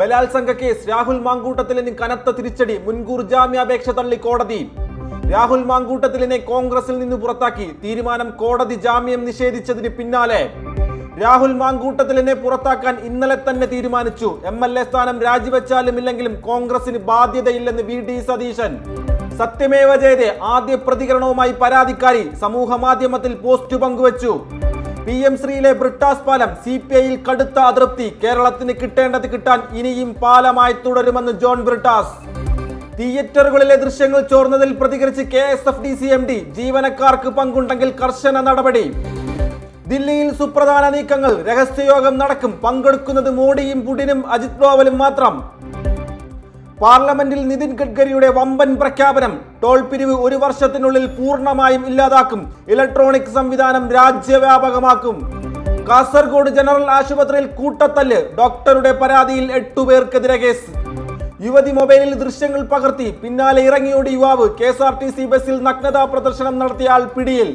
ബലാത്സംഗ കേസ്. രാഹുൽ മാങ്കൂട്ടത്തിലിന് കനത്ത തിരിച്ചടി. മുൻകൂർ ജാമ്യാപേക്ഷ തള്ളി കോടതി. രാഹുൽ മാങ്കൂട്ടത്തിലിനെ കോൺഗ്രസിൽ നിന്ന് പുറത്താക്കി. തീരുമാനം കോടതി ജാമ്യം നിഷേധിച്ചതിന് പിന്നാലെ. രാഹുൽ മാങ്കൂട്ടത്തിലിനെ പുറത്താക്കാൻ ഇന്നലെ തന്നെ തീരുമാനിച്ചു. എം എൽ എ സ്ഥാനം രാജിവെച്ചാലും ഇല്ലെങ്കിലും കോൺഗ്രസിന് ബാധ്യതയില്ലെന്ന് വി ഡി സതീശൻ. സത്യമേവ ജയതെ ആദ്യ പ്രതികരണവുമായി പരാതിക്കാരി സമൂഹ മാധ്യമത്തിൽ പോസ്റ്റ് പങ്കുവച്ചു. പി എം ശ്രീയിലെ ബ്രിട്ടാസ് പാലം സി പി ഐയിൽ കടുത്ത അതൃപ്തി. കേരളത്തിന് കിട്ടേണ്ടത് കിട്ടാൻ ഇനിയും പാലമായി തുടരുമെന്ന് ജോൺ ബ്രിട്ടാസ്. തിയേറ്ററുകളിലെ ദൃശ്യങ്ങൾ ചോർന്നതിൽ പ്രതികരിച്ച് K S F D C M D ജീവനക്കാർക്ക് പങ്കുണ്ടെങ്കിൽ കർശന നടപടി. ദില്ലിയിൽ സുപ്രധാന നീക്കങ്ങൾ രഹസ്യയോഗം നടക്കും. പങ്കെടുക്കുന്നത് മോഡിയും പുടിനും അജിത് ഡോവലും മാത്രം. പാർലമെന്റിൽ നിതിൻ ഗഡ്കരിയുടെ വമ്പൻ പ്രഖ്യാപനം ടോൾ പിരിവ് ഒരു വർഷത്തിനുള്ളിൽ പൂർണമായും ഇല്ലാതാക്കും. ഇലക്ട്രോണിക് സംവിധാനം രാജ്യവ്യാപകമാക്കും. കാസർഗോഡ് ജനറൽ ആശുപത്രിയിൽ കൂട്ടത്തല്ല്. ഡോക്ടറുടെ പരാതിയിൽ എട്ടുപേർക്കെതിരെ കേസ്. യുവതി മൊബൈലിൽ ദൃശ്യങ്ങൾ പകർത്തി. പിന്നാലെ ഇറങ്ങിയോടി യുവാവ് K S R T C ബസ്സിൽ നഗ്നതാ പ്രദർശനം നടത്തിയ ആൾ പിടിയിൽ.